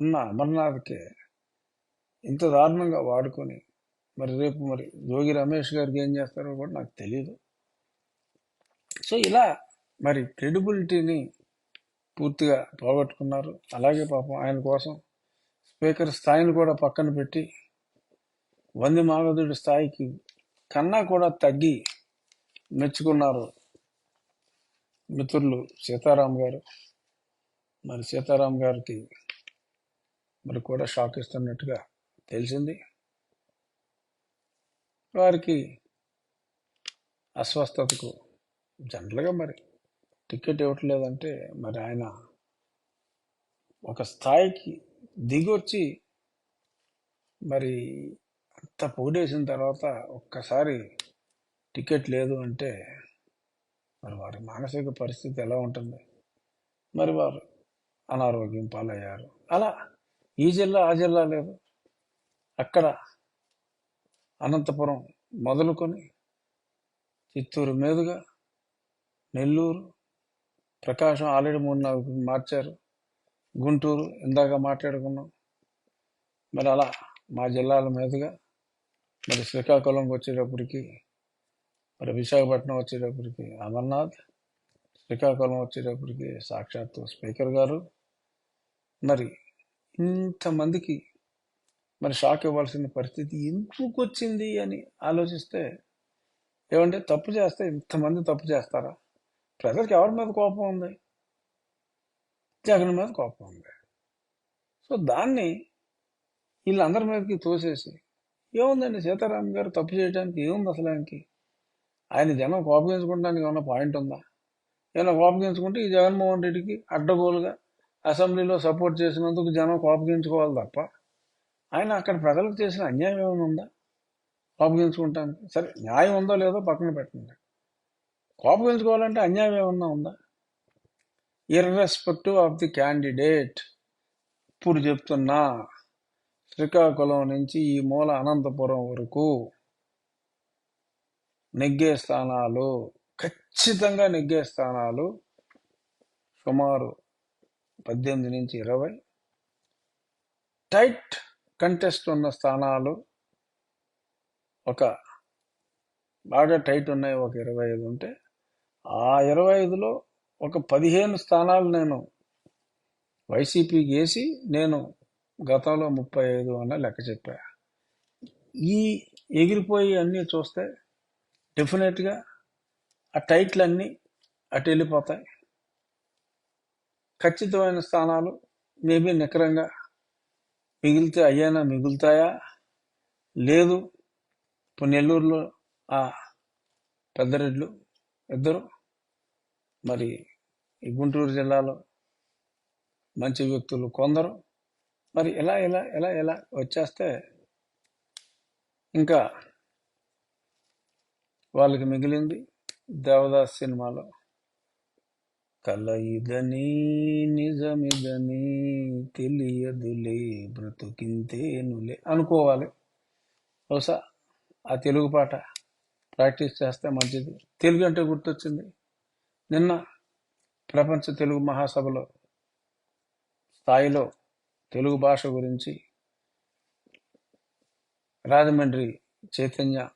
ఉన్న అమర్నాథ్కే ఇంత దారుణంగా వాడుకొని మరి రేపు మరి జోగి రమేష్ గారికి ఏం చేస్తారో కూడా నాకు తెలియదు సో ఇలా మరి క్రెడిబిలిటీని పూర్తిగా పోగొట్టుకున్నారు. అలాగే పాపం ఆయన కోసం స్పీకర్ స్థాయిని కూడా పక్కన పెట్టి వంది మాగధుడి స్థాయికి కన్నా కూడా తగ్గి మెచ్చుకున్నారు మిత్రులు సీతారాం గారు. మరి సీతారాం గారికి మరి కూడా షాక్ ఇస్తున్నట్టుగా తెలిసింది. వారికి అస్వస్థతకు జనరల్గా మరి టికెట్ ఇవ్వట్లేదంటే మరి ఆయన ఒక స్థాయికి దిగొచ్చి మరి అంత పొగిడేసిన తర్వాత ఒక్కసారి టికెట్ లేదు అంటే మరి వారి మానసిక పరిస్థితి ఎలా ఉంటుంది? మరి వారు అనారోగ్యం పాలయ్యారు. అలా ఈ జిల్లా ఆ జిల్లా లేదు. అక్కడ అనంతపురం మొదలుకొని చిత్తూరు మీదుగా నెల్లూరు ప్రకాశం ఆల్రెడీ మూడు నాలుగు మార్చారు. గుంటూరు ఇందాక మాట్లాడుకున్నాం. మరి అలా మా జిల్లాల మీదుగా మరి శ్రీకాకుళంకి వచ్చేటప్పటికి మరి విశాఖపట్నం వచ్చేటప్పటికి అమర్నాథ్ శ్రీకాకుళం వచ్చేటప్పటికి సాక్షాత్తు స్పీకర్ గారు. మరి ఇంతమందికి మరి షాక్ ఇవ్వాల్సిన పరిస్థితి ఎందుకు వచ్చింది అని ఆలోచిస్తే ఏమంటే తప్పు చేస్తే ఇంతమంది తప్పు చేస్తారా? ప్రజలకు ఎవరి మీద కోపం ఉంది? జగన్ మీద కోపం ఉంది. సో దాన్ని వీళ్ళందరి మీదకి తోసేసి ఏముందండి సీతారాం గారు తప్పు చేయడానికి ఏముంది అసలు ఆయనకి? ఆయన జనం కోపగించుకోవడానికి ఏమైనా పాయింట్ ఉందా? ఏమైనా కోపగించుకుంటే ఈ జగన్మోహన్ రెడ్డికి అడ్డగోలుగా అసెంబ్లీలో సపోర్ట్ చేసినందుకు జనం కోపగించుకోవాలి తప్ప ఆయన అక్కడ ప్రజలకు చేసిన అన్యాయం ఏమైనా ఉందా? కోపగించుకుంటానికి. సరే న్యాయం ఉందో లేదో పక్కన పెట్టండి. కోపగించుకోవాలంటే అన్యాయం ఏమన్నా ఉందా? ఇర్రెస్పెక్టివ్ ఆఫ్ ది క్యాండిడేట్ ఇప్పుడు చెప్తున్నా శ్రీకాకుళం నుంచి ఈ మూల అనంతపురం వరకు నెగ్గే స్థానాలు ఖచ్చితంగా నెగ్గే స్థానాలు సుమారు పద్దెనిమిది నుంచి ఇరవై. టైట్ కంటెస్ట్ ఉన్న స్థానాలు ఒక బాగా టైట్ ఉన్నాయి ఒక ఇరవై ఐదు ఉంటే. ఆ ఇరవై ఐదులో ఒక పదిహేను స్థానాలు నేను వైసీపీకి వేసి నేను గతంలో ముప్పై ఐదు అన్న లెక్క చెప్పా. ఈ ఎగిరిపోయి అన్నీ చూస్తే డెఫినెట్గా ఆ టైట్లన్నీ అటు వెళ్ళిపోతాయి. ఖచ్చితమైన స్థానాలు మేబీ నికరంగా మిగిలితే అయ్యానా మిగులుతాయా? లేదు. ఇప్పుడు నెల్లూరులో ఆ పెద్దరెడ్లు ఇద్దరు. మరి ఈ గుంటూరు జిల్లాలో మంచి వ్యక్తులు కొందరు. మరి ఎలా ఎలా ఎలా ఎలా వచ్చేస్తే ఇంకా వాళ్ళకి మిగిలింది దేవదాస్ సినిమాలో. కల ఇదని నిజమిదని తెలియదులే బ్రతుకింతేనులే అనుకోవాలి. బహుశా ఆ తెలుగు పాట ప్రాక్టీస్ చేస్తే మంచిది. తెలుగు అంటే గుర్తొచ్చింది. నిన్న ప్రపంచ తెలుగు మహాసభలో స్థాయిలో తెలుగు భాష గురించి రాజమండ్రి చైతన్య